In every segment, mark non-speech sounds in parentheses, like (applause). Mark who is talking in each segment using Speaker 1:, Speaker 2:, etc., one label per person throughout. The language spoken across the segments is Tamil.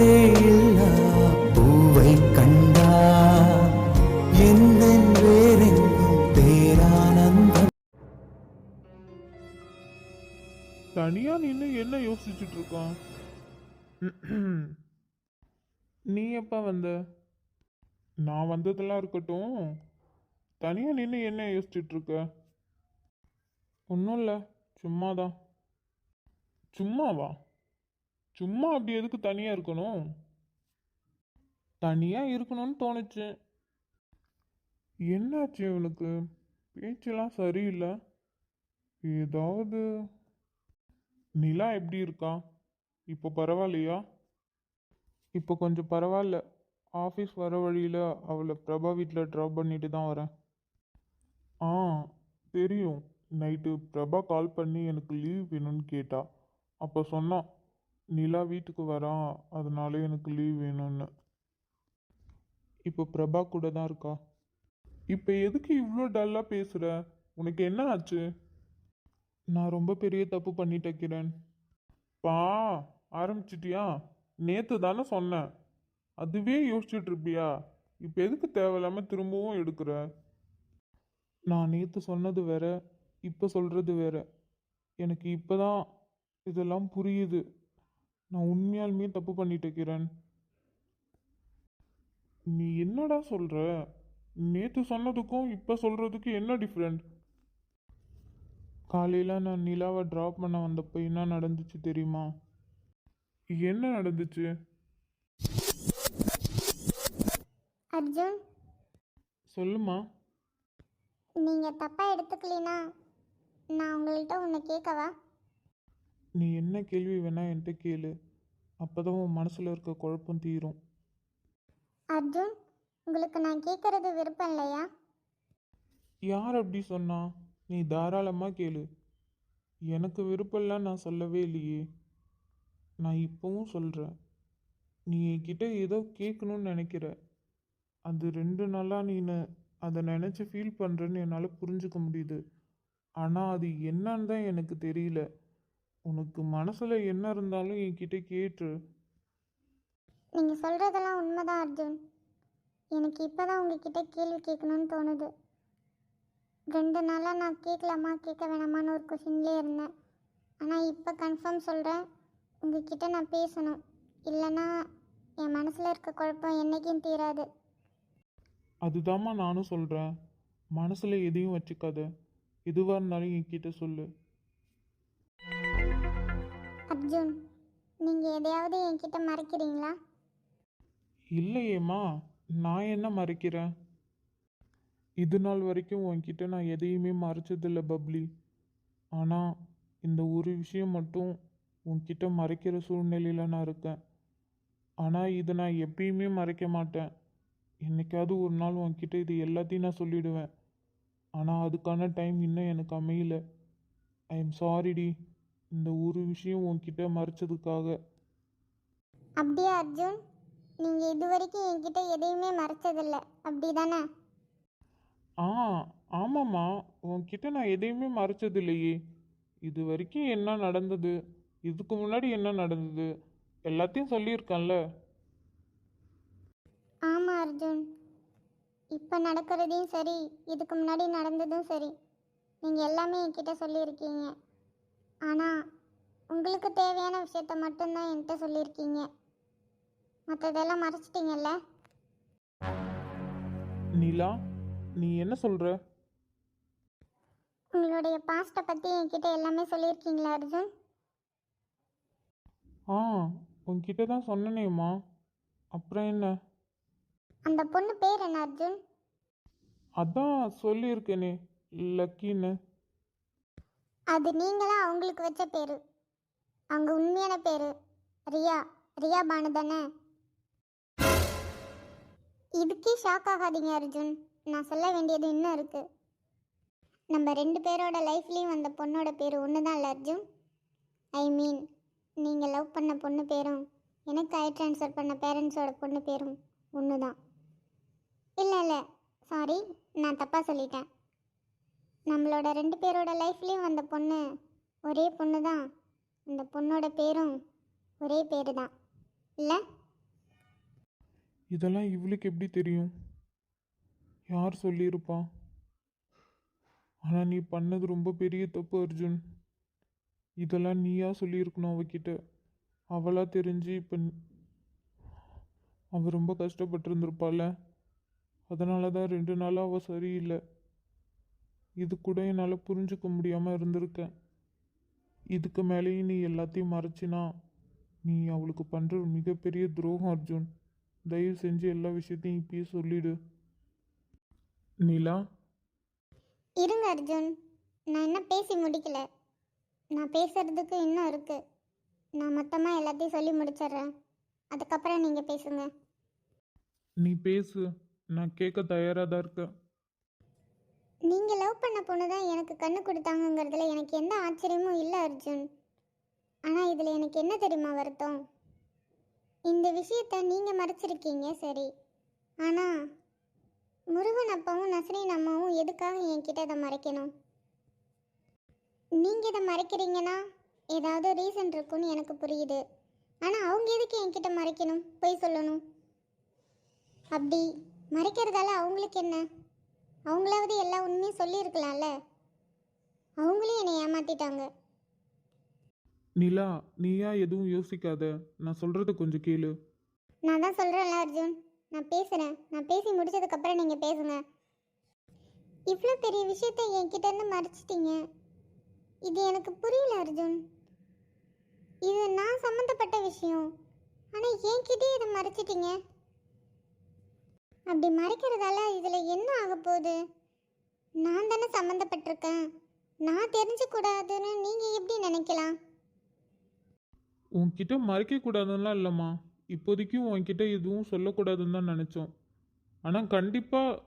Speaker 1: வேறே இல்லா பூவை கண்டா. எந்த வேறெங்கும் பேரானந்தம்.
Speaker 2: தனியா நின்று என்ன யோசிச்சுட்டு இருக்கான் நீ எப்போ வந்த? நான் வந்ததெல்லாம் இருக்கட்டும். தனியாக நின்று என்ன யோசிச்சுட்டு இருக்க ஒன்றும் இல்லை சும்மாதான். சும்மாவா? சும்மா அப்படி எதுக்கு தனியாக இருக்கணும்? தனியாக இருக்கணும்னு தோணுச்சு. என்னாச்சு இவனுக்கு பேச்செல்லாம் சரியில்லை. ஏதாவது? நிலா எப்படி இருக்கா? இப்போ பரவாயில்லையா? இப்போ கொஞ்சம் பரவாயில்ல. ஆஃபீஸ் வர வழியில் அவளை பிரபா வீட்டில் ட்ராப் பண்ணிட்டு தான் வரேன். ஆ தெரியும். நைட்டு பிரபா கால் பண்ணி எனக்கு லீவ் வேணும்னு கேட்டா. அப்போ சொன்னான் நிலா வீட்டுக்கு வரான். அதனால எனக்கு லீவ் வேணும்னு. இப்போ பிரபா கூட தான் இருக்கா? இப்போ எதுக்கு இவ்வளோ டல்லாக பேசுகிற உனக்கு என்ன ஆச்சு? நான் ரொம்ப பெரிய தப்பு பண்ணிட்டேன் கிரண். பா ஆரம்பிச்சிட்டியா? நேற்று தானே சொன்னேன். அதுவே யோசிச்சுட்டு இருப்பியா? இப்போ எதுக்கு தேவையில்லாமல் திரும்பவும் எடுக்கிற? நான் நேற்று சொன்னது வேற இப்போ சொல்கிறது வேற. எனக்கு இப்போ தான் இதெல்லாம் புரியுது. நான் உண்மையாலுமே தப்பு பண்ணிட்டேன் கிரண் நீ என்னடா சொல்கிற நேற்று சொன்னதுக்கும் இப்போ சொல்கிறதுக்கும் என்ன டிஃப்ரெண்ட் காலையில் நான் நிலாவை ட்ராப் பண்ண வந்தப்போ என்ன நடந்துச்சு தெரியுமா? என்ன நடந்துச்சு?
Speaker 3: அர்ஜுன்?
Speaker 2: சொல்லுமா.
Speaker 3: நீங்கள் தப்பாக எடுத்துக்கலினா நான் உங்கள்கிட்ட ஒன்று கேட்கவா
Speaker 2: நீ என்ன கேள்வி வேணா என்கிட்ட கேளு. அப்பதான் உன் மனசில் இருக்க குழப்பம் தீரும்.
Speaker 3: அர்ஜுன் உங்களுக்கு நான் கேட்குறது விருப்பம் இல்லையா?
Speaker 2: யார் அப்படி சொன்னா? நீ தாராளமாக கேளு. எனக்கு விருப்பம்லாம் நான் சொல்லவே இல்லையே. நான் இப்போவும் சொல்கிறேன் நீ என்கிட்ட ஏதோ கேட்கணும்னு நினைக்கிற. அது ரெண்டு நாளாக நீ அதை நினச்சி ஃபீல் பண்ணுறேன்னு என்னால் புரிஞ்சுக்க முடியுது. ஆனால் அது என்னன்னு தான் எனக்கு தெரியல. உனக்கு மனசில் என்ன இருந்தாலும் என்கிட்ட கேட்டு.
Speaker 3: நீங்கள் சொல்கிறதெல்லாம் உண்மைதான் அர்ஜுன். எனக்கு இப்போ தான் உங்ககிட்ட கேள்வி கேட்கணும்னு தோணுது. ரெண்டு நாளாக நான் கேட்கலாமா கேட்க வேணாமான்னு ஒரு கொஷின்லேயே இருந்தேன். ஆனால் இப்போ கன்ஃபார்ம் சொல்கிறேன் உங்ககிட்ட நான் பேசணும். இல்லைன்னா என் மனசில் இருக்க குழப்பம் என்றைக்கும் தீராது.
Speaker 2: அதுதாம்மா நானும் சொல்கிறேன் மனசில் எதையும் வச்சுக்காத. எதுவாக இருந்தாலும் என்கிட்ட சொல்லு.
Speaker 3: அர்ஜுன் நீங்கள் எதையாவது என்கிட்ட மறைக்கிறீங்களா?
Speaker 2: இல்லையேம்மா நான் என்ன மறைக்கிறேன்? இது நாள் வரைக்கும் உன்கிட்ட நான் எதையுமே மறைச்சதில்ல பப்ளி. ஆனால் இந்த ஒரு விஷயம் மட்டும் உன்கிட்ட மறைக்கிற சூழ்நிலையில் நான் இருக்கேன். ஆனால் இதை நான் எப்பயுமே மறைக்க மாட்டேன். என்னைக்காவது ஒரு நாள் உன்கிட்ட இது எல்லாத்தையும் நான் சொல்லிடுவேன். ஆனால் அதுக்கான டைம் இன்னும் எனக்கு அமையல. ஐ எம் சாரிடி இந்த ஒரு விஷயம் உன்கிட்ட மறைச்சதுக்காக.
Speaker 3: அப்படியா அர்ஜுன்? நீங்கள் இது வரைக்கும் என்கிட்ட எதையுமே மறைச்சதில்ல. அப்படி தானே
Speaker 2: ஆ ஆமாம்மா. உன்கிட்ட நான் எதையுமே மறைச்சது இல்லையே இது வரைக்கும் என்ன நடந்தது? இதுக்கு முன்னாடி என்ன நடந்தது? எல்லாத்தையும் சொல்லியிருக்கேன்ல.
Speaker 3: ஆமாம் அர்ஜுன். இப்போ நடக்கிறதையும் சரி இதுக்கு முன்னாடி நடந்ததும் சரி. நீங்கள் எல்லாமே என்கிட்ட சொல்லியிருக்கீங்க. ஆனால் உங்களுக்கு தேவையான விஷயத்த மட்டும்தான் என்கிட்ட சொல்லியிருக்கீங்க. மற்றதெல்லாம் மறைச்சிட்டீங்கல்ல?
Speaker 2: நிலா நீ என்ன சொல்ற?
Speaker 3: உங்களுடைய பாஸ்ட்டை பற்றி என்கிட்ட எல்லாமே சொல்லியிருக்கீங்களா அர்ஜுன்?
Speaker 2: ஆ உன்கிட்ட தான் சொன்னனேம்மா. அப்புறம் என்ன?
Speaker 3: அந்த பொண்ணு பேர் என்ன அர்ஜுன்?
Speaker 2: அதான் சொல்லியிருக்கேனே லக்கின்னு.
Speaker 3: அது நீங்களா அவங்களுக்கு வச்ச பேர்? அவங்க உண்மையான பேர்? ரியா ரியா பானு தானே? இதுக்கே ஷாக் ஆகாதீங்க அர்ஜுன். நான் சொல்ல வேண்டியது இன்னும் இருக்கு. நம்ம ரெண்டு பேரோட லைஃப்லேயும் அந்த பொண்ணோட பேர் ஒன்று தான் இல்லை அர்ஜுன். ஐ மீன் நீங்கள் லவ் பண்ண பொண்ணு பேரும் எனக்கு ஐ ட்ரான்ஸ்ஃபர் பண்ண பேரண்ட்ஸோட பொண்ணு பேரும் ஒன்று தான் இல்லை இல்லை சாரி நான் தப்பாக சொல்லிட்டேன். நம்மளோட ரெண்டு பேரோட லைஃப்லேயும் அந்த பொண்ணு ஒரே பொண்ணு தான் அந்த பொண்ணோட பேரும் ஒரே பேர் தான் இல்லை?
Speaker 2: இதெல்லாம் இவளுக்கு எப்படி தெரியும்? யார் சொல்லியிருப்பா? ஆனால் நீ பண்ணது ரொம்ப பெரிய தப்பு அர்ஜுன். இதெல்லாம் நீயா சொல்லியிருக்கணும் அவகிட்ட. அவளாக தெரிஞ்சு இப்போ அவள் ரொம்ப கஷ்டப்பட்டிருந்திருப்பாள்ல அதனால தான் ரெண்டு நாளாக அவள் சரியில்லை. இது கூட என்னால் புரிஞ்சுக்க முடியாமல் இருந்திருக்கேன். இதுக்கு மேலேயும் நீ எல்லாத்தையும் மறைச்சினா நீ அவளுக்கு பண்ணுற மிகப்பெரிய துரோகம் அர்ஜுன். தயவு செஞ்சு எல்லா விஷயத்தையும் இப்பயே சொல்லிடு. நீலா?
Speaker 3: இருங்க அர்ஜுன். நான் இன்னும் பேசி முடிக்கல. நான் பேசுறதுக்கு இன்னும் இருக்கு. நான் மொத்தமாக எல்லாத்தையும் சொல்லி முடிச்சிடுறேன். அதுக்கப்புறம் நீங்கள் பேசுங்க.
Speaker 2: நீ பேசு. நான் கேட்க தயாராக தான் இருக்கேன்.
Speaker 3: நீங்கள் லவ் பண்ண பொண்ணு தான் எனக்கு கண்ணு கொடுத்தாங்கங்கிறதுல எனக்கு எந்த ஆச்சரியமும் இல்லை அர்ஜுன். ஆனால் இதில் எனக்கு என்ன தெரியுமா வருத்தம்? இந்த விஷயத்தை நீங்கள் மறைச்சிருக்கீங்க சரி. ஆனால் முருகன் அப்பாவும் நசரின் அம்மாவும் எதுக்காக என்கிட்ட இதை மறைக்கணும்? நீங்கள் இதை மறைக்கிறீங்கன்னா ஏதாவது ரீசன் இருக்குன்னு எனக்கு புரியுது. ஆனால் அவங்க எதுக்கு என்கிட்ட மறைக்கணும்? போய் சொல்லணும். அப்படி மறைக்கிறதால அவங்களுக்கு என்ன? அவங்களாவது எல்லா உண்மையும் சொல்லியிருக்கலாம்ல? அவங்களும் என்னை ஏமாத்திட்டாங்க.
Speaker 2: நிலா நீயா எதுவும் யோசிக்காத. நான் சொல்கிறத கொஞ்சம் கேளு.
Speaker 3: நான் தான் சொல்கிறேன்ல அர்ஜுன். நான் பேசுகிறேன் நான் பேசி முடிச்சதுக்கப்புறம் நீங்கள் பேசுங்க. இவ்வளோ பெரிய விஷயத்த என்கிட்ட இருந்து மறைச்சிட்டீங்க. இது எனக்கு புரியல அர்ஜுன். இது நான் சம்மந்தப்பட்ட விஷயம். ஆனால் என்கிட்டயே இதை மறைச்சிட்டீங்க. அப்படி மறைக்கிறதால இதில் என்ன ஆக போகுது? நான் தானே சம்மந்தப்பட்டிருக்கேன். நான் தெரிஞ்சக்கூடாதுன்னு நீங்கள் எப்படி நினைக்கலாம்?
Speaker 2: உன்கிட்ட மறைக்கக்கூடாதுன்னெலாம் இல்லைம்மா. இப்போதைக்கும் உன்கிட்ட எதுவும் சொல்லக்கூடாதுன்னு தான் நினச்சோம். ஆனால் கண்டிப்பாக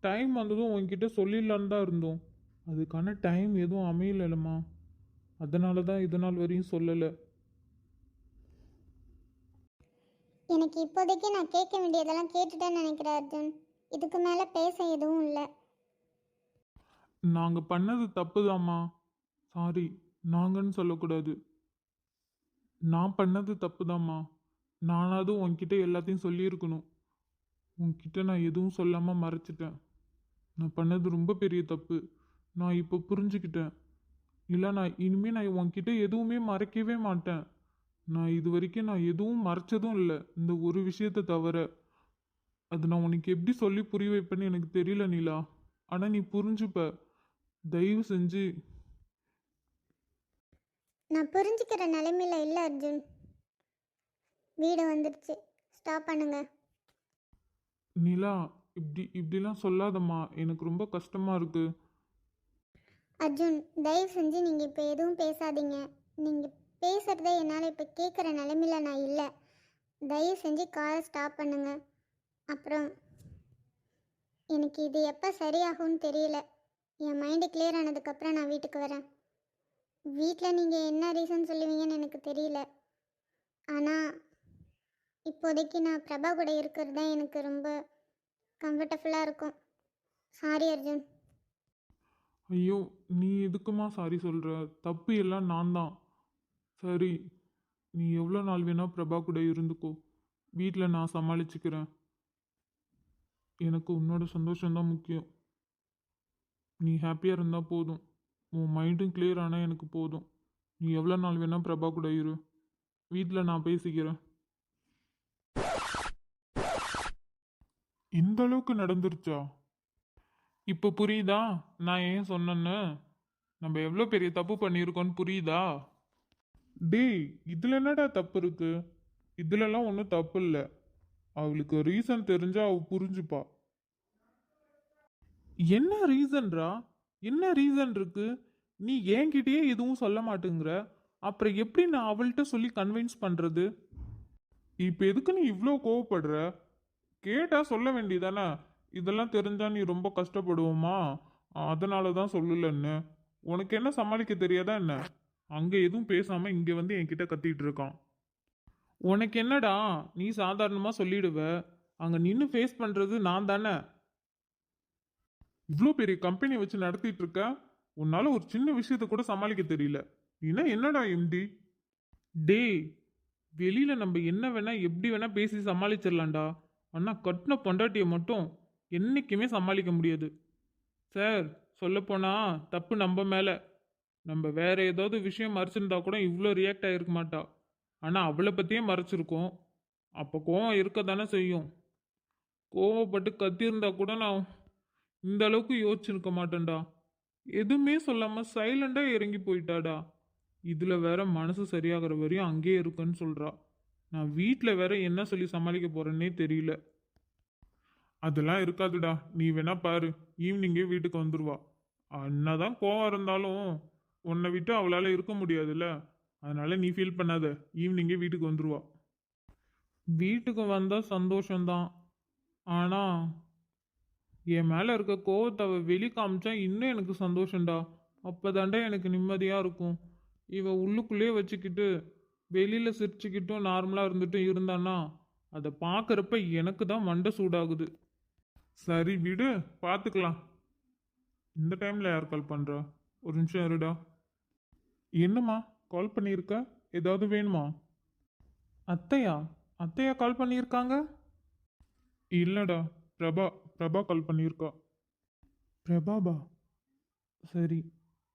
Speaker 2: டைம் வந்ததும் உன்கிட்ட சொல்லிடலான்னு தான் இருந்தோம். அதுக்கான டைம் எதுவும் அமையலம்மா. அதனால தான் இது நாள் வரையும் சொல்லலை.
Speaker 3: எனக்கு இப்போதைக்கு நான் கேட்க வேண்டியதெல்லாம் கேட்டுட்டேன்னு நினைக்கிறேன் அர்ஜுன். இதுக்கு மேலே பேச எதுவும் இல்லை.
Speaker 2: நாங்கள் பண்ணது தப்பு தாம்மா சாரி நாங்கன்னு சொல்லக்கூடாது. நான் பண்ணது தப்பு தாம்மா நானாவது உன்கிட்ட எல்லாத்தையும் சொல்லியிருக்கணும். உன்கிட்ட நான் எதுவும் சொல்லாமல் மறைச்சிட்டேன். நான் பண்ணது ரொம்ப பெரிய தப்பு. நான் இப்போ புரிஞ்சுக்கிட்டேன். இல்லை நான் இனிமேல் நான் உன்கிட்ட எதுவுமே மறைக்கவே மாட்டேன். நான் இது வரைக்கும் நான் எதுவும் மறைச்சதும் இல்லை. இந்த ஒரு விஷயத்தை தவிர. அது நான் உனக்கு எப்படி சொல்லி புரிய வைப்பேன்னு எனக்கு தெரியல நீலா. ஆனால் நீ புரிஞ்சுப்ப. தயவு செஞ்சு.
Speaker 3: நான் புரிஞ்சுக்கிற நிலைமையில இல்லை அர்ஜுன். வீடு வந்துடுச்சு ஸ்டாப் பண்ணுங்க.
Speaker 2: நிலா இப்படி இப்படிலாம் சொல்லாதம்மா. எனக்கு ரொம்ப கஷ்டமாக இருக்கு.
Speaker 3: அர்ஜுன் தயவு செஞ்சு நீங்கள் இப்போ எதுவும் பேசாதீங்க. நீங்கள் பேசுகிறத என்னால் இப்போ கேட்குற நிலைமையில நான் இல்லை. தயவு செஞ்சு காரை ஸ்டாப் பண்ணுங்க. அப்புறம் எனக்கு இது எப்போ சரியாகும்னு தெரியல. என் மைண்டு கிளியர் ஆனதுக்கப்புறம் நான் வீட்டுக்கு வரேன். வீட்டில் நீங்கள் என்ன ரீசன் சொல்லுவீங்கன்னு எனக்கு தெரியல. ஆனால் இப்போதைக்கு நான் பிரபா கூட இருக்கிறது தான் எனக்கு ரொம்ப கம்ஃபர்டபுளாக இருக்கும். சாரி அர்ஜுன்.
Speaker 2: ஐயோ நீ எதுக்குமா சாரி சொல்கிற தப்பு எல்லாம் நான் தான். சரி நீ எவ்வளோ நாள் வேணால் பிரபா கூட இருந்துக்கோ. வீட்டில் நான் சமாளிச்சுக்கிறேன். எனக்கு உன்னோட சந்தோஷம்தான் முக்கியம். நீ ஹாப்பியாக இருந்தால் போதும். உன் மைண்டும் கிளியர் ஆனால் எனக்கு போதும். நீ எவ்வளோ நாள் வேணால் பிரபா கூட இரு. வீட்டில் நான் பேசிக்கிறேன். இந்த அளவுக்கு நடந்துருச்சா? இப்போ புரியுதா? நான் ஏன் சொன்னேன்னு? நம்ம எவ்வளோ பெரிய தப்பு பண்ணியிருக்கோன்னு புரியுதா? டேய் இதில் என்னடா தப்பு இருக்கு? இதுலலாம் ஒன்றும் தப்பு இல்லை. அவளுக்கு ரீசன் தெரிஞ்சா அவள் புரிஞ்சுப்பா. என்ன ரீசன்ரா என்ன ரீசன் இருக்கு? நீ என்கிட்டயே எதுவும் சொல்ல மாட்டேங்கிற. அப்புறம் எப்படி நான் அவள்கிட்ட சொல்லி கன்வின்ஸ் பண்ணுறது இப்போ எதுக்கு நீ இவ்வளோ கோவப்படுற? கேட்டால் சொல்ல வேண்டியதானே? இதெல்லாம் தெரிஞ்சா நீ ரொம்ப கஷ்டப்படுவோமா? அதனால தான் சொல்லலன்னு. உனக்கு என்ன சமாளிக்க தெரியாதா என்ன? அங்கே எதுவும் பேசாமல் இங்கே வந்து என்கிட்ட கத்திட்டு இருக்கான் உனக்கு என்னடா? நீ சாதாரணமாக சொல்லிடுவ. அங்கே நின்று ஃபேஸ் பண்ணுறது நான் தானே? இவ்வளோ பெரிய கம்பெனி வச்சு நடத்திட்டு இருக்க உன்னால ஒரு சின்ன விஷயத்த கூட சமாளிக்க தெரியல. நீனா என்னடா எம்டி டேய் வெளியில நம்ம என்ன வேணா எப்படி வேணா பேசி சமாளிச்சிடலாம்டா ஆனால் கட்டின பொண்டாட்டியை மட்டும் என்றைக்குமே சமாளிக்க முடியாது. சார் சொல்லப்போனால் தப்பு நம்ம மேலே. நம்ம வேற ஏதாவது விஷயம் மறைச்சிருந்தா கூட இவ்வளோ ரியாக்ட் ஆகிருக்க மாட்டா. ஆனால் அவளை பற்றியே மறைச்சிருக்கோம். அப்போ கோவம் இருக்க தானே செய்யும். கோவப்பட்டு கத்தியிருந்தா கூட நான் இந்த அளவுக்கு யோசிச்சிருக்க மாட்டேன்டா. எதுவுமே சொல்லாமல் சைலண்டாக இறங்கி போயிட்டாடா. இதில் வேற மனசு சரியாகிற வரையும் அங்கேயே இருக்குன்னு சொல்கிறா நான் வீட்டில் வேற என்ன சொல்லி சமாளிக்க போகிறேன்னே தெரியல. அதெல்லாம் இருக்காதுடா. நீ வேணா பாரு. ஈவினிங்கே வீட்டுக்கு வந்துடுவா என்னதான் கோவம் இருந்தாலும் உன்னை விட்டு அவளால் இருக்க முடியாதுல்ல? அதனால நீ ஃபீல் பண்ணாத. ஈவினிங்கே வீட்டுக்கு வந்துடுவா வீட்டுக்கு வந்தால் சந்தோஷம்தான். ஆனால் என் மேலே இருக்க கோவத்தை அவள் வெளி காமிச்சா இன்னும் எனக்கு சந்தோஷம்டா. அப்போதாண்டா எனக்கு நிம்மதியாக இருக்கும். இவள் உள்ளுக்குள்ளேயே வச்சுக்கிட்டு வெளியில் சிரிச்சுக்கிட்டும் நார்மலாக இருந்துட்டும் இருந்தான்னா அதை பார்க்குறப்ப எனக்கு தான் மண்டை சூடாகுது. சரி விடு பார்த்துக்கலாம் இந்த டைமில் யார் கால் பண்ணுறா ஒரு நிமிஷம் இருடா. என்னம்மா? கால் பண்ணியிருக்க? ஏதாவது வேணுமா? அத்தையா? அத்தையா கால் பண்ணியிருக்காங்க? இல்லைடா. பிரபா பிரபா கால் பண்ணியிருக்கா. பிரபாபா சரி.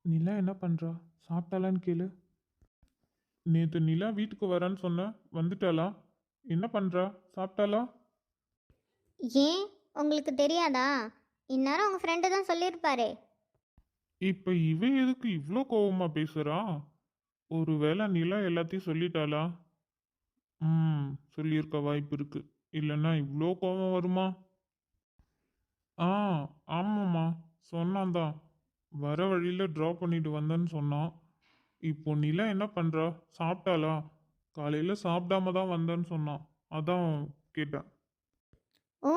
Speaker 2: நிலா என்ன பண்ணுறா சாப்பிட்டாளான்னு கேளு. நேற்று நிலா வீட்டுக்கு வரேன்னு சொன்ன வந்துட்டாளா? என்ன பண்ணுறா சாப்பிட்டாளா?
Speaker 3: ஏன்? உங்களுக்கு தெரியாதா? இந்நேரம் உங்கள் ஃப்ரெண்டு தான் சொல்லியிருப்பாரே.
Speaker 2: இப்போ இவன் எதுக்கு இவ்வளோ கோவமா பேசுறா? ஒருவேளை நிலா எல்லாத்தையும் சொல்லிட்டாளா? ம் சொல்லியிருக்க வாய்ப்பு இருக்கு. இல்லைன்னா இவ்வளோ கோவம் வருமா? ஆ ஆமாம்மா சொன்னான் தான். வர வழியில் ட்ராப் பண்ணிட்டு வந்தேன்னு சொன்னான். இப்போ நிலா என்ன பண்ணுறா சாப்பிட்டாளா? காலையில் சாப்பிடாம தான் வந்தேன்னு சொன்னான். அதான் கேட்டேன்.
Speaker 3: ஓ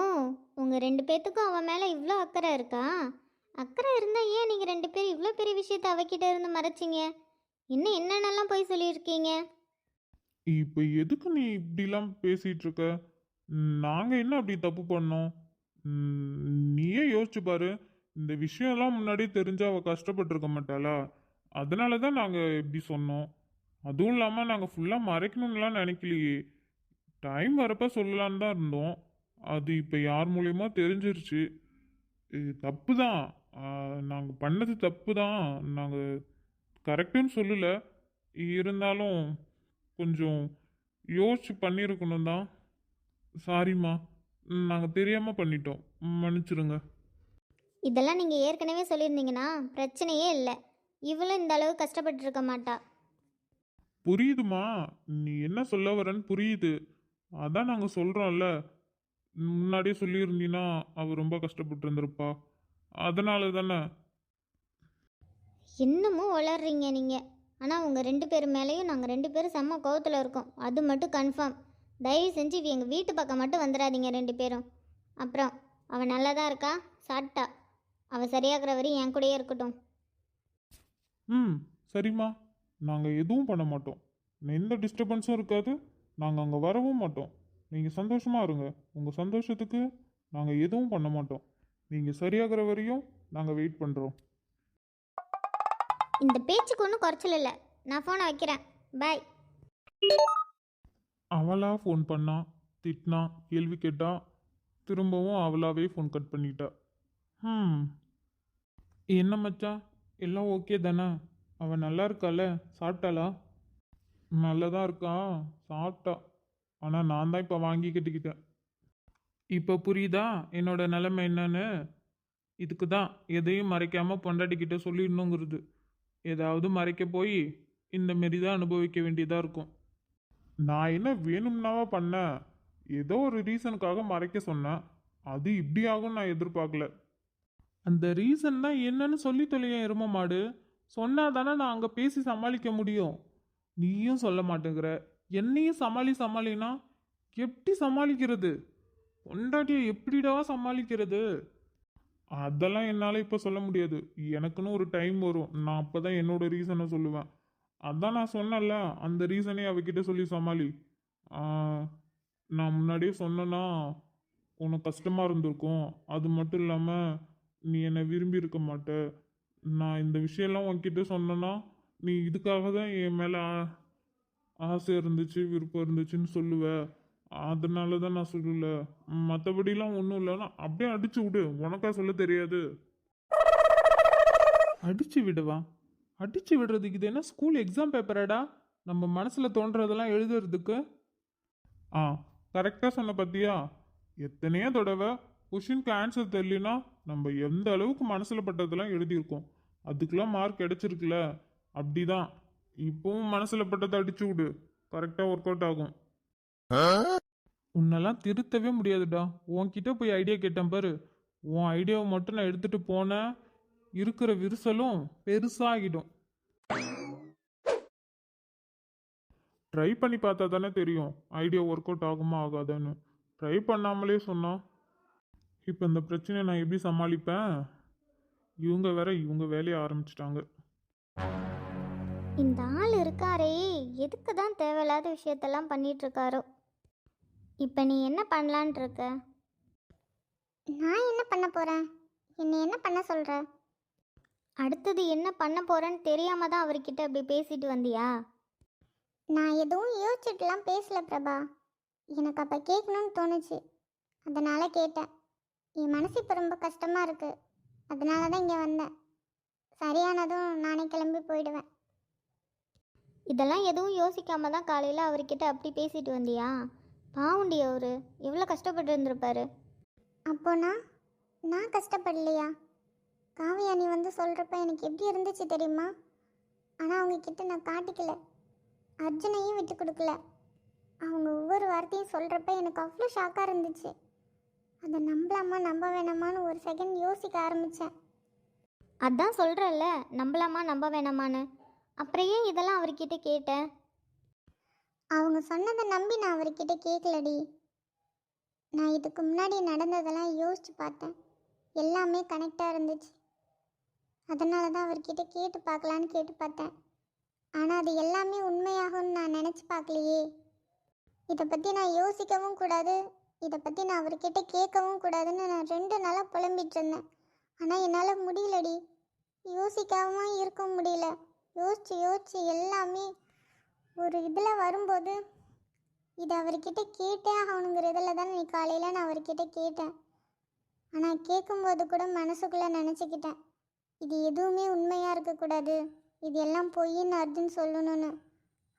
Speaker 3: உங்கள் ரெண்டு பேர்த்துக்கும் அவன் மேலே இவ்வளோ அக்கறை இருக்கா? அக்கறை இருந்தால் ஏன் நீங்கள் ரெண்டு பேரும் இவ்வளோ பெரிய விஷயத்த அவகிட்ட இருந்து மறைச்சிங்க? இன்னும் என்னென்னலாம் போய் சொல்லியிருக்கீங்க?
Speaker 2: இப்போ எதுக்கு நீ இப்படிலாம் பேசிகிட்டு இருக்க? நாங்கள் என்ன அப்படி தப்பு பண்ணோம்? நீயே யோசிச்சு பாரு. இந்த விஷயம்லாம் முன்னாடியே தெரிஞ்சு அவள் கஷ்டப்பட்டிருக்க மாட்டாளா? அதனால தான் நாங்கள் இப்படி சொன்னோம். அதுவும் இல்லாமல் நாங்கள் ஃபுல்லாக மறைக்கணும்லாம் நினைக்கலையே. டைம் வரப்ப சொல்லலான்னு தான் இருந்தோம். அது இப்போ யார் மூலயமா தெரிஞ்சிருச்சு. இது தப்பு தான் நாங்கள் பண்ணது தப்பு தான் நாங்கள் கரெக்டுன்னு சொல்லலை. இருந்தாலும் கொஞ்சம் யோசிச்சு பண்ணியிருக்கணும் தான் சாரிம்மா நாங்கள் தெரியாமல் பண்ணிட்டோம். மன்னிச்சிடுங்க.
Speaker 3: இதெல்லாம் நீங்கள் ஏற்கனவே சொல்லியிருந்தீங்கன்னா பிரச்சனையே இல்லை. இவளும் இந்த அளவு கஷ்டப்பட்டு இருக்க மாட்டா.
Speaker 2: புரியுதுமா. நீ என்ன சொல்ல வரேன்னு புரியுது. அதான் நாங்கள் சொல்கிறோம்ல முன்னாடியே சொல்லியிருந்தீன்னா அவ ரொம்ப கஷ்டப்பட்டு இருந்திருப்பா அதனால தானே?
Speaker 3: இன்னமும் வளர்றீங்க நீங்கள் ஆனால் உங்கள் ரெண்டு பேர் மேலேயும் நாங்கள் ரெண்டு பேரும் செம்ம கோவத்தில் இருக்கோம். அது மட்டும் கன்ஃபார்ம் தயவு செஞ்சு எங்கள் வீட்டு பக்கம் மட்டும் வந்துடாதீங்க ரெண்டு பேரும். அப்புறம் அவள் நல்லா தான் இருக்கா? சாப்பிட்டா. அவள் சரியாகிற வரையும் என் கூடயே இருக்கட்டும்.
Speaker 2: ம் சரிம்மா. நாங்கள் எதுவும் பண்ண மாட்டோம். எந்த டிஸ்டர்பன்ஸும் இருக்காது. நாங்கள் அங்கே வரவும் மாட்டோம். நீங்கள் சந்தோஷமாக இருங்க. உங்கள் சந்தோஷத்துக்கு நாங்கள் எதுவும் பண்ண மாட்டோம். நீங்கள் சரியாகிற வரையும் நாங்கள் வெயிட் பண்ணுறோம்
Speaker 3: இந்த பேச்சுக்கு ஒன்றும் குறைச்சல் இல்லை. நான் ஃபோனை வைக்கிறேன். பாய்
Speaker 2: அவளா ஃபோன் பண்ணா திட்டினா கேள்வி கேட்டா திரும்பவும் அவளாவே ஃபோன் கட் பண்ணிட்டா. ம் என்ன மச்சான்? எல்லாம் ஓகே தானே? அவள் நல்லா இருக்கால சாப்பிட்டாளா? நல்லதா இருக்கா? சாப்பிட்டா. ஆனால் நான் தான் இப்போ வாங்கி கட்டிக்கிட்டேன். இப்போ புரியுதா? என்னோட நிலைமை என்னன்னு? இதுக்கு தான். எதையும் மறைக்காம பொண்டாட்டிக்கிட்ட சொல்லிடணுங்கிறது. ஏதாவது மறைக்க போய் இந்த மாரி தான் அனுபவிக்க வேண்டியதாக இருக்கும். நான் என்ன வேணும்னாவா பண்ணேன் ஏதோ ஒரு ரீசனுக்காக மறைக்க சொன்னேன் அது இப்படி ஆகும் நான் எதிர்பார்க்கல. அந்த ரீசன் தான் என்னன்னு சொல்லி தொலைய எரும மாடு? சொன்னா தானே நான் அங்கே பேசி சமாளிக்க முடியும். நீயும் சொல்ல மாட்டேங்கிற. என்னையும் சமாளி சமாளினா எப்படி சமாளிக்கிறது? பொண்டாட்டியை எப்படிடா சமாளிக்கிறது? அதெல்லாம் என்னால் இப்போ சொல்ல முடியாது. எனக்குன்னு ஒரு டைம் வரும். நான் அப்போ தான் என்னோட ரீசனை சொல்லுவேன். அதான் நான் சொன்னேன்ல அந்த ரீசனே அவகிட்ட சொல்லி சமாளி. நான் முன்னாடியே சொன்னேன்னா உனக்கு கஷ்டமாக இருந்திருக்கும். அது மட்டும் இல்லாமல் நீ என்னை விரும்பி இருக்க மாட்ட. நான் இந்த விஷயம்லாம் உன்கிட்ட சொன்னேன்னா நீ இதுக்காக தான் என் மேலே ஆசை இருந்துச்சு விருப்பம் இருந்துச்சுன்னு சொல்லுவ. அதனால தான் நான் சொல்லல. மற்றபடிலாம் ஒன்றும் இல்லைன்னா அப்படியே அடிச்சு விடு. உனக்கா சொல்ல தெரியாது. அடிச்சு விடுவா? அடிச்சு விடுறதுக்கு இது என்ன ஸ்கூல் எக்ஸாம் பேப்பராடா நம்ம மனசில் தோன்றதெல்லாம் எழுதுறதுக்கு. ஆ கரெக்டாக சொன்ன பார்த்தியா எத்தனையோ தடவை கொஷினுக்கு ஆன்சர் தெரியலனா நம்ம எந்த அளவுக்கு மனசில் பட்டதெல்லாம் எழுதியிருக்கோம். அதுக்கெல்லாம் மார்க் கிடைச்சிருக்குல்ல அப்படிதான். இப்போவும் மனசில் பட்டதை அடிச்சு விடு. கரெக்டாக ஒர்க் அவுட் ஆகும். உன்னெல்லாம் திருத்தவே முடியாதுடா. உன்கிட்ட போய் ஐடியா கேட்டேன் பாரு. உன் ஐடியாவை மட்டும் நான் எடுத்துட்டு போனேன் இருக்கிற விரிசலும் பெருசாகிடும். ட்ரை பண்ணி பார்த்தா தானே தெரியும் ஐடியா ஒர்க் அவுட் ஆகுமா ஆகாதான்னு. ட்ரை பண்ணாமலே சொன்னா இப்போ இந்த பிரச்சனையை நான் எப்படி சமாளிப்பேன்? இவங்க வேற இவங்க வேலையை ஆரம்பிச்சிட்டாங்க.
Speaker 3: இந்த ஆள் இருக்காரே எதுக்கு தான் தேவையில்லாத விஷயத்தெல்லாம் பண்ணிட்டு இருக்காரோ? இப்போ நீ என்ன பண்ணலான் இருக்க நான் என்ன பண்ண போகிறேன் என்னை என்ன பண்ண சொல்கிற அடுத்தது என்ன பண்ண போகிறேன்னு தெரியாம தான் அவர்கிட்ட அப்படி பேசிட்டு வந்தியா? நான் எதுவும் யோசிச்சுட்டுலாம் பேசல பிரபா. எனக்கு அப்போ கேட்கணும்னு தோணுச்சு. அதனால் கேட்டேன். என் மனசு இப்போ ரொம்ப கஷ்டமாக இருக்குது அதனால தான் இங்கே வந்தேன். சரியானதும் நானே கிளம்பி போயிடுவேன். இதெல்லாம் எதுவும் யோசிக்காம தான் காலையில் அவர்கிட்ட அப்படி பேசிட்டு வந்தியா? பாவுண்டி அவரு எவ்வளோ கஷ்டப்பட்டு இருந்திருப்பாரு? அப்போனா நான் கஷ்டப்படலையா? காவியா நீ வந்து சொல்கிறப்ப எனக்கு எப்படி இருந்துச்சு தெரியுமா? ஆனால் அவங்க கிட்ட நான் காட்டிக்கல. அர்ஜுனையும் விட்டு கொடுக்கல. அவங்க ஒவ்வொரு வார்த்தையும் சொல்கிறப்ப எனக்கு அவ்வளோ ஷாக்காக இருந்துச்சு. அதை நம்பலாமா நம்ப வேணாமான்னு ஒரு செகண்ட் யோசிக்க ஆரம்பித்தேன் அதான் சொல்கிறல்ல நம்பலாமா நம்ப வேணாமான்னு. அப்புறம் ஏன் இதெல்லாம் அவர்கிட்ட கேட்டேன்? அவங்க சொன்னதை நம்பி நான் அவர்கிட்ட கேட்கலடி நான் இதுக்கு முன்னாடி நடந்ததெல்லாம் யோசிச்சு பார்த்தேன். எல்லாமே கனெக்டாக இருந்துச்சு. அதனால தான் அவர்கிட்ட கேட்டு பார்க்கலான்னு கேட்டு பார்த்தேன். ஆனால் அது எல்லாமே உண்மையாகும்னு நான் நினச்சி பார்க்கலையே. இதை பற்றி நான் யோசிக்கவும் கூடாது. இதை பற்றி நான் அவர்கிட்ட கேட்கவும் கூடாதுன்னு நான் ரெண்டு நாளாக புலம்பிட்டு இருந்தேன். ஆனால் என்னால் முடியலடி. யோசிக்காம இருக்க முடியல. யோசிச்சு யோசிச்சு எல்லாமே ஒரு இதில் வரும்போது இது அவர்கிட்ட கேட்டே ஆகணுங்கிற இதில் தான் நீ காலையில் நான் அவர்கிட்ட கேட்டேன். ஆனால் கேட்கும்போது கூட மனசுக்குள்ளே நினச்சிக்கிட்டேன். இது எதுவுமே உண்மையாக இருக்கக்கூடாது இது எல்லாம் பொய்ன்னு அர்ஜுன் சொல்லணும்னு.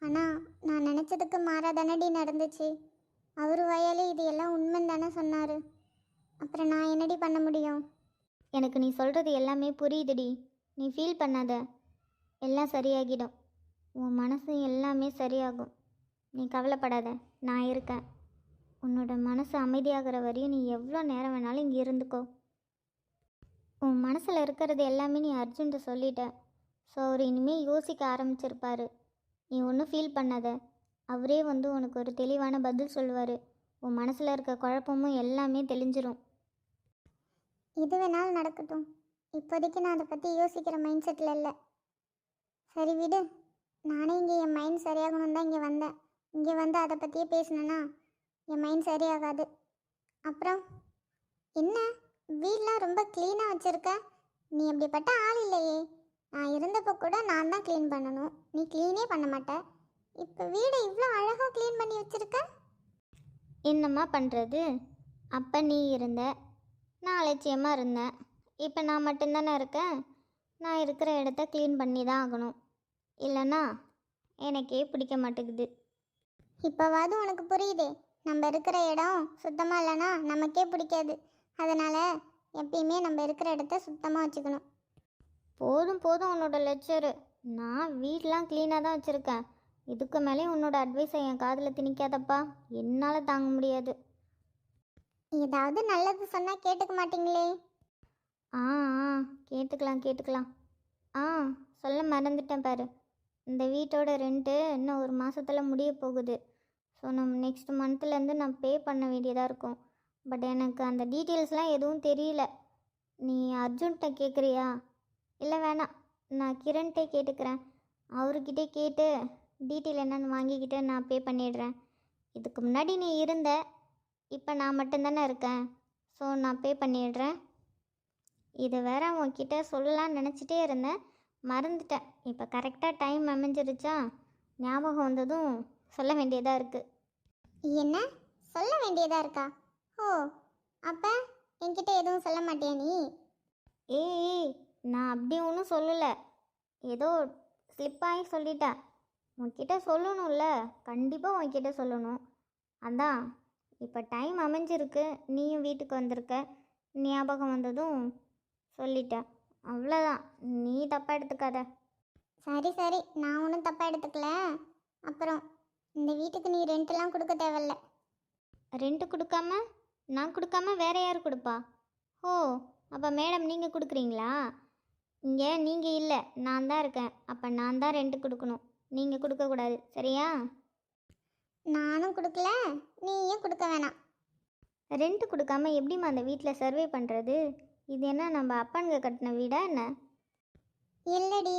Speaker 3: ஆனால் நான் நினச்சதுக்கு மாறாதானடி நடந்துச்சு. அவர் வயாலே இது எல்லாம் உண்மைன்னு தானே சொன்னார். அப்புறம் நான் என்னடி பண்ண முடியும்? எனக்கு நீ சொல்கிறது எல்லாமே புரியுதுடி. நீ ஃபீல் பண்ணாத. எல்லாம் சரியாகிடும். உன் மனசு எல்லாமே சரியாகும். நீ கவலைப்படாத நான் இருக்கேன். உன்னோட மனசு அமைதியாகிற வரையும் நீ எவ்வளோ நேரம் வேணாலும் இங்கே இருந்துக்கோ. உன் மனசில் இருக்கிறது எல்லாமே நீ அர்ஜுன்ட்ட சொல்லிட்ட. ஸோ அவர் இனிமேல் யோசிக்க ஆரம்பிச்சிருப்பார். நீ ஒன்றும் ஃபீல் பண்ணாத. அவரே வந்து உனக்கு ஒரு தெளிவான பதில் சொல்லுவார். உன் மனசில் இருக்க குழப்பமும் எல்லாமே தெளிஞ்சிரும். இது வேணாலும் நடக்கட்டும். இப்போதைக்கு நான் அதை பற்றி யோசிக்கிற மைண்ட் செட்டில் இல்லை. சரி விடு. நானே இங்கே என் மைண்ட் சரியாகணும் தான் இங்கே வந்தேன். இங்கே வந்து அதை பற்றியே பேசினேன்னா என் மைண்ட் சரியாகாது. அப்புறம் என்ன? வீடெலாம் ரொம்ப க்ளீனாக வச்சுருக்க? நீ அப்படிப்பட்ட ஆள் இல்லையே. நான் இருந்தப்போ கூட நான் தான் க்ளீன் பண்ணணும். நீ க்ளீனே பண்ண மாட்ட. இப்போ வீடை இவ்வளோ அழகாக க்ளீன் பண்ணி வச்சுருக்க? என்னம்மா பண்ணுறது அப்போ நீ இருந்த. நான் அலட்சியமாக இருந்தேன். இப்போ நான் மட்டும்தானே இருக்கேன். நான் இருக்கிற இடத்த க்ளீன் பண்ணி தான் ஆகணும். இல்லைன்னா எனக்கே பிடிக்க மாட்டேங்குது. இப்போவாது உனக்கு புரியுது நம்ம இருக்கிற இடம் சுத்தமாக இல்லைன்னா நமக்கே பிடிக்காது. அதனால் எப்பயுமே நம்ம இருக்கிற இடத்த சுத்தமாக வச்சுக்கணும். போதும் போதும் உன்னோட லெக்சரு. நான் வீடெலாம் க்ளீனாக தான் வச்சுருக்கேன். இதுக்கு மேலே உன்னோட அட்வைஸை என் காதில் திணிக்காதப்பா. என்னால் தாங்க முடியாது. ஏதாவது நல்லது சொன்னால் கேட்டுக்க மாட்டீங்களே? ஆ ஆ கேட்டுக்கலாம் கேட்டுக்கலாம். ஆ சொல்ல மறந்துட்டேன் பாரு. இந்த வீட்டோட ரெண்ட்டு இன்னும் ஒரு மாதத்தில் முடிய போகுது. ஸோ நம்ம நெக்ஸ்ட் மந்த்லேருந்து நான் பே பண்ண வேண்டியதாக இருக்கும். பட் எனக்கு அந்த டீட்டெயில்ஸ்லாம் எதுவும் தெரியல. நீ அர்ஜுன்கிட்ட கேட்குறியா இல்லை வேணாம். நான் கிரண்கிட்ட கேட்டுக்கிறேன். அவர்கிட்டே கேட்டு டீட்டெயில் என்னென்னு வாங்கிக்கிட்டு நான் பே பண்ணிடுறேன். இதுக்கு முன்னாடி நீ இருந்த இப்போ நான் மட்டும்தானே இருக்கேன். ஸோ நான் பே பண்ணிடுறேன். இது வேற உன்கிட்ட சொல்லலாம்னு நினச்சிட்டே இருந்தேன். மறந்துட்டேன். இப்போ கரெக்டாக டைம் அமைஞ்சிருச்சா? ஞாபகம் வந்ததும் சொல்ல வேண்டியதாக இருக்குது என்ன? சொல்ல வேண்டியதா இருக்கா? ஓ அப்ப என்கிட்ட எதுவும் சொல்ல மாட்டியா நீ?
Speaker 4: ஏய் ஏய், நான் அப்படி ஒன்றும் சொல்லலை. ஏதோ ஸ்லிப்பாகி சொல்லிட்டேன் உன்கிட்ட சொல்லணும்ல. கண்டிப்பாக உன்கிட்ட சொல்லணும். அதான் இப்போ டைம் அமைஞ்சிருக்கு. நீயும் வீட்டுக்கு வந்திருக்க. ஞாபகம் வந்ததும் சொல்லிட்டேன். அவ்வளோதான். நீ தப்பாக எடுத்துக்காத.
Speaker 3: சரி சரி. நான் ஒன்றும் தப்பாக எடுத்துக்கல. அப்புறம் இந்த வீட்டுக்கு நீ ரெண்ட்லாம் கொடுக்க தேவையில்ல.
Speaker 4: ரெண்ட் கொடுக்காம? நான் கொடுக்காம வேற யார் கொடுப்பா? ஓ அப்போ மேடம் நீங்கள் கொடுக்குறீங்களா? இங்கே நீங்கள் இல்லை. நான் தான் இருக்கேன். அப்போ நான் தான் ரெண்ட் கொடுக்கணும். நீங்கள் கொடுக்கக்கூடாது சரியா?
Speaker 3: நானும் கொடுக்கல. நீயும் கொடுக்க வேணாம்.
Speaker 4: ரெண்ட் கொடுக்காம எப்படிம்மா அந்த வீட்டில் சர்வே பண்ணுறது இது என்ன நம்ம அப்பானுங்க கட்டின வீடா என்ன?
Speaker 3: இல்லடி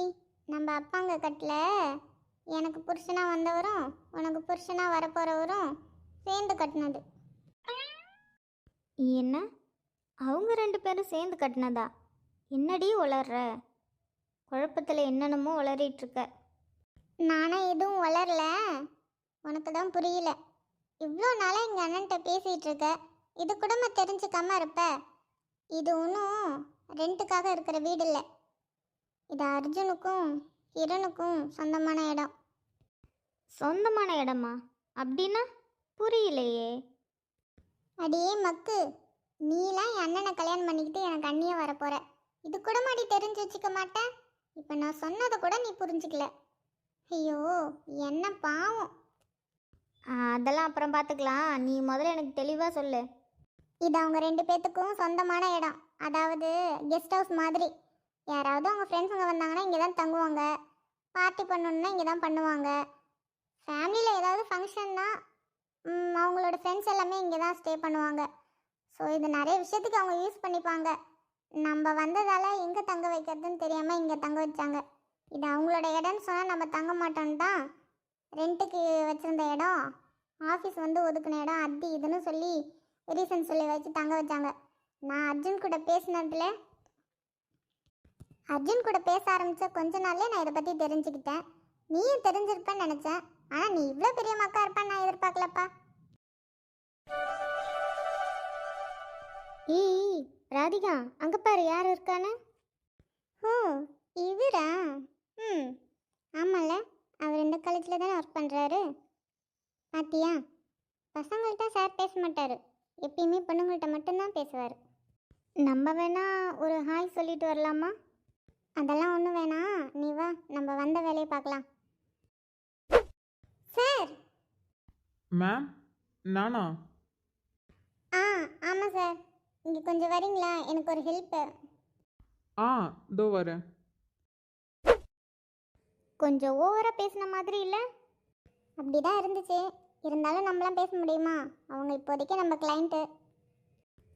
Speaker 3: நம்ம அப்பாங்க கட்டில். எனக்கு புருஷனாக வந்தவரும் உனக்கு புருஷனாக வரப்போகிறவரும் சேர்ந்து கட்டினது.
Speaker 4: என்ன? அவங்க ரெண்டு பேரும் சேர்ந்து கட்டினதா? என்னடி உளர்ற? குழப்பத்தில் என்னென்னமோ உளறிட்டு இருக்க
Speaker 3: நானும் எதுவும் வளரல உனக்கு தான் புரியல. இவ்வளோ நாளாக எங்கள் அண்ணன்ட்ட பேசிகிட்டு இருக்க இது கூடமா தெரிஞ்சுக்காம இருப்ப. இது ஒன்றும் ரெண்ட்டுக்காக இருக்கிற வீடு இல்லை இது அர்ஜுனுக்கும் கிரணுக்கும் சொந்தமான இடம்.
Speaker 4: சொந்தமான இடமா? அப்படின்னா புரியலையே.
Speaker 3: அடியே மக்கு நீலாம் என் அண்ணனை கல்யாணம் பண்ணிக்கிட்டு எனக்கு அண்ணியை வரப்போற. இது கூட மாடி தெரிஞ்சு வச்சுக்க மாட்டேன் இப்போ நான் சொன்னதை கூட நீ புரிஞ்சுக்கல. ஐயோ என்ன பாவம்.
Speaker 4: அதெல்லாம் அப்புறம் பார்த்துக்கலாம். நீ முதல்ல எனக்கு தெளிவாக சொல்லு.
Speaker 3: இது அவங்க ரெண்டு பேர்த்துக்கும் சொந்தமான இடம். அதாவது கெஸ்ட் ஹவுஸ் மாதிரி. யாராவது அவங்க ஃப்ரெண்ட்ஸுங்க வந்தாங்கன்னா இங்கே தான் தங்குவாங்க. பார்ட்டி பண்ணணுன்னா இங்கே தான் பண்ணுவாங்க ஃபேமிலியில் ஏதாவது ஃபங்க்ஷன்னா அவங்களோட ஃப்ரெண்ட்ஸ் எல்லாமே இங்கே தான் ஸ்டே பண்ணுவாங்க. ஸோ இது நிறைய விஷயத்துக்கு அவங்க யூஸ் பண்ணிப்பாங்க. நம்ம வந்ததால் எங்கே தங்க வைக்கிறதுன்னு தெரியாமல் இங்கே தங்க வச்சாங்க. இது அவங்களோட இடம்னு சொன்னால் நம்ம தங்க மாட்டோம் தான் ரெண்ட்டுக்கு வச்சுருந்த இடம் ஆஃபீஸ் வந்து ஒதுக்குன இடம் அது இதுன்னு சொல்லி ரீசன் சொல்லி வச்சு தங்க வச்சாங்க. நான் அர்ஜுன் கூட பேசினதுல அர்ஜுன் கூட பேச ஆரம்பிச்ச கொஞ்ச நாள்லயே நான் இதை பற்றி தெரிஞ்சுக்கிட்டேன். நீயும் தெரிஞ்சிருப்பேன்னு நினச்சேன். ஆனால் நீ இவ்வளோ பெரிய மக்கா இருப்பான்னு நான் எதிர்பார்க்கலப்பா.
Speaker 4: ஏய் ராதிகா அங்கே பாரு யார் இருக்கான்னு?
Speaker 3: ஓ இவரா? ம் ஆமாம்ல அவர் இந்த காலேஜில் தானே ஒர்க் பண்ணுறாரு பாத்தியா? பசங்கள்கிட்ட சார் பேச மாட்டார். எப்பயுமே பொண்ணுங்கள்கிட்ட மட்டும்தான் பேசுவார்.
Speaker 4: நம்ம வேணா ஒரு ஹாய் சொல்லிட்டு வரலாமா?
Speaker 3: அதெல்லாம் ஒன்றும் வேணாம். நீ வா நம்ம வந்த வேலையை பார்க்கலாம். சார்!
Speaker 2: மேம் நானா?
Speaker 3: ஆ ஆமாம் சார். இங்கே கொஞ்சம் வரீங்களா? எனக்கு ஒரு ஹெல்ப்பு.
Speaker 2: ஆ இதோ வரேன்.
Speaker 4: கொஞ்சம் ஓவராக பேசின மாதிரி இல்லை?
Speaker 3: அப்படி தான் இருந்துச்சு. இருந்தாலும் நம்மளாம் பேச முடியுமா? அவங்க இப்போதைக்கு நம்ம கிளைண்ட்டு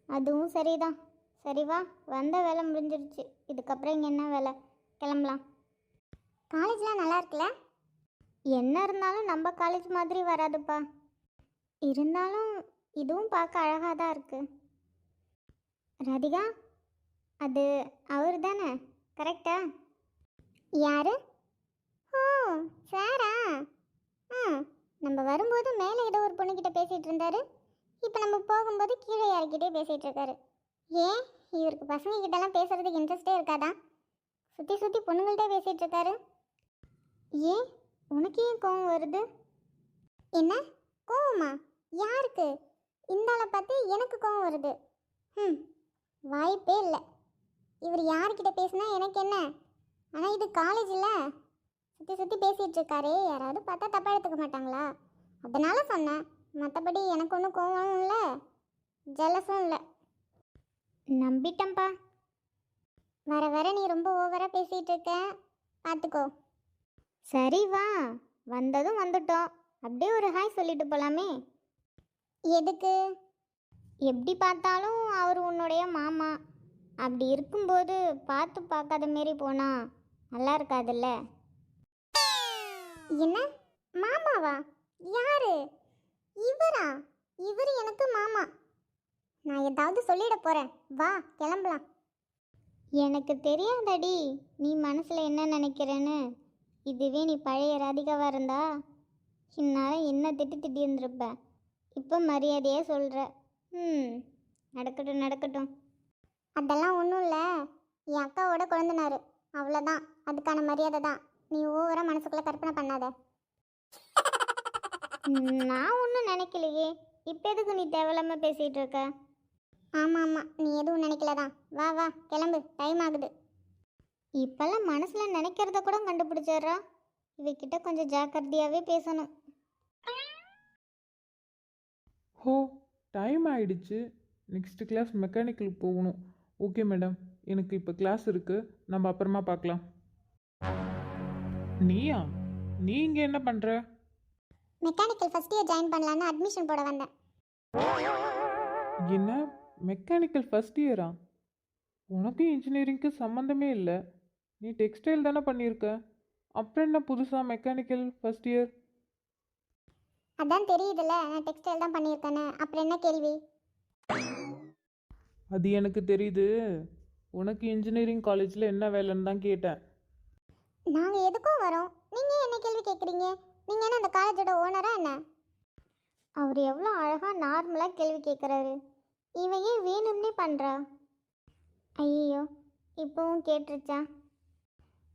Speaker 4: அதுவும் சரிதான். சரி வா வந்த வேலை முடிஞ்சிருச்சு. இதுக்கப்புறம் இங்கே என்ன வேலை? கிளம்பலாம்.
Speaker 3: காலேஜ்லாம் நல்லா இருக்குல்ல?
Speaker 4: என்ன இருந்தாலும் நம்ம காலேஜ் மாதிரி வராதுப்பா. இருந்தாலும் இதுவும் பார்க்க அழகாக தான் இருக்குது ராதிகா அது அவர் தானே? கரெக்டா
Speaker 3: யாரு? ஓ சாரா? ஆ நம்ம வரும்போது மேலே ஏதோ ஒரு பொண்ணுக்கிட்ட பேசிகிட்டு இருந்தாரு. இப்போ நம்ம போகும்போது கீழே யாருக்கிட்டே பேசிகிட்டு இருக்காரு. ஏன்? இவருக்கு பசங்க கிட்டலாம் பேசுறதுக்கு இன்ட்ரெஸ்டே இருக்காதா? சுற்றி சுற்றி பொண்ணுங்கள்கிட்ட பேசிகிட்டு இருக்காரு.
Speaker 4: ஏன்? உனக்கு ஏன் கோவம் வருது?
Speaker 3: என்ன? கோவமா? யாருக்கு? இந்தால பார்த்து எனக்கு கோவம் வருது. ம் வாய்ப்பே இல்லை. இவர் யார்கிட்ட பேசினா எனக்கு என்ன? ஆனால் இது காலேஜில் சுற்றி சுற்றி பேசிகிட்டு இருக்காரே யாராவது பார்த்தா தப்பாக எடுத்துக்க மாட்டாங்களா? அதனால சொன்னேன். மற்றபடி எனக்கு ஒன்றும் கோவம் இல்லை ஜலசும் இல்லை.
Speaker 4: நம்பிட்டேன்ப்பா.
Speaker 3: வர வர நீ ரொம்ப ஓவராக பேசிகிட்டு இருக்க பார்த்துக்கோ
Speaker 4: சரி வா. வந்ததும் வந்துட்டோம். அப்படியே ஒரு ஹாய் சொல்லிட்டு போகலாமே
Speaker 3: எதுக்கு?
Speaker 4: எப்படி பார்த்தாலும் அவர் உன்னுடைய மாமா. அப்படி இருக்கும்போது பார்த்து பார்க்காத மாரி போனால் நல்லா இருக்காதுல்ல?
Speaker 3: என்ன? மாமாவா? யாரு? இவரா? இவர் எனக்கு மாமா. நான் ஏதாவது சொல்லிட போறேன். வா கிளம்பலாம்.
Speaker 4: எனக்கு தெரியாதடி. நீ மனசில் என்ன நினைக்கிறேன்னு? இதுவே நீ பழைய ராதிகாவாக இருந்தா? இந்நேரம் என்ன திட்டி திட்டி இருந்திருப்ப? இப்போ மரியாதையாக சொல்கிற ம் நடக்கட்டும் நடக்கட்டும்.
Speaker 3: அதெல்லாம் ஒன்றும் இல்லை. என் அக்காவோட குழந்தனாரு அவ்வளோதான் அதுக்கான மரியாதை தான் நீ ஓவராக மனசுக்குள்ளே கற்பனை பண்ணாத.
Speaker 4: நான் ஒன்றும் நினைக்கலையே. இப்போ எதுக்கு நீ தேவையில்லாமல் பேசிகிட்டு இருக்க?
Speaker 3: ஆமாம் ஆமாம் நீ எதுவும் நினைக்கலதான். வா வா. கிளம்பு. டைம் ஆகுது.
Speaker 4: இப்போல்லாம் மனசில் நினைக்கிறத கூட கண்டுபிடிச்சிடுறா. இவகிட்ட கொஞ்சம் ஜாக்கிரதையாகவே பேசணும்.
Speaker 2: ஹோ டைம் ஆயிடுச்சு. நெக்ஸ்ட் கிளாஸ் மெக்கானிக்கல் போகணும். ஓகே மேடம் எனக்கு இப்போ கிளாஸ் இருக்குது நம்ம அப்புறமா பார்க்கலாம். நீயா? நீ இங்கே என்ன பண்ணுற
Speaker 3: மெக்கானிக்கல் ஃபஸ்ட் இயர் ஜாயின் பண்ணலான்னு அட்மிஷன் போட வந்தேன்.
Speaker 2: என்ன? மெக்கானிக்கல் ஃபஸ்ட் இயரா உனக்கும் இன்ஜினியரிங்க்கு சம்மந்தமே இல்லை. நீ டெக்ஸ்டைல் தானே பண்ணியிருக்க அப்புறம் என்ன புதுசாக மெக்கானிக்கல் ஃபஸ்ட் இயர்
Speaker 3: அதான் தெரியுதுல்ல நான் டெக்ஸ்டைல் தான் பண்ணியிருக்கேன்னு. அப்புறம் என்ன கேள்வி?
Speaker 2: அது எனக்கு தெரியுது. உனக்கு இன்ஜினியரிங் காலேஜில் என்ன வேலைன்னு தான் கேட்டேன்.
Speaker 3: நாங்கள் எதுக்கும் வரோம்? நீங்கள் என்ன கேள்வி கேட்குறீங்க நீங்கள் என்ன அந்த காலேஜோட ஓனரா என்ன?
Speaker 4: அவர் எவ்வளோ அழகாக நார்மலாக கேள்வி கேட்குறாரு இவன் ஏன் வேணும்னே பண்ணுறா ஐயோ இப்போவும் கேட்டுருச்சா?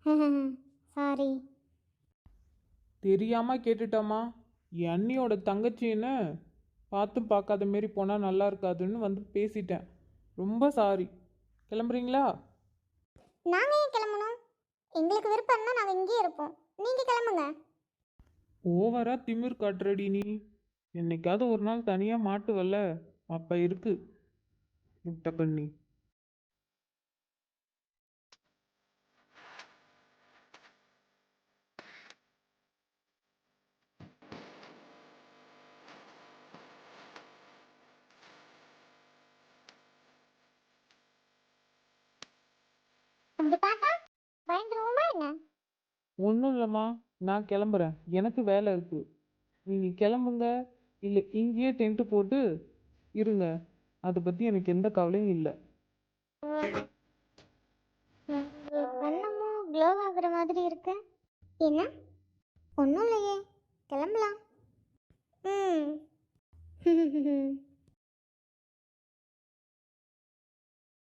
Speaker 4: (laughs) சாரி
Speaker 2: தெரியாமல் கேட்டுட்டோமா? என் அண்ணியோட தங்கச்சின்னு பார்த்தும் பார்க்காத மாரி போனால் நல்லா இருக்காதுன்னு வந்து பேசிட்டேன். ரொம்ப சாரி கிளம்புறீங்களா?
Speaker 3: நாங்கள் ஏன் கிளம்பணும்? எங்களுக்கு விருப்பம்னா நாங்கள் இங்கேயே இருப்போம். நீங்கள் கிளம்புங்க.
Speaker 2: ஓவரா திமிர் காட்டுறடி நீ. என்னைக்காவது ஒரு நாள் தனியாக மாட்டுவல்ல அப்போ இருக்கு. முட்டை பண்ணி
Speaker 3: அப்படி பார்த்தா பயந்துருவோமா என்ன
Speaker 2: ஒன்றும் இல்லைம்மா நான் கிளம்புறேன். எனக்கு வேலை இருக்கு. நீங்கள் கிளம்புங்க. இல்லை இங்கேயே டென்ட்டு போட்டு இருங்க. அதை பற்றி எனக்கு எந்த கவலையும் இல்லை.
Speaker 4: கண்ணமும் க்ளோ ஆகுற மாதிரி இருக்கு.
Speaker 3: என்ன?
Speaker 4: ஒன்றும் இல்லையே. கிளம்பலாம்.
Speaker 3: ம். (laughs)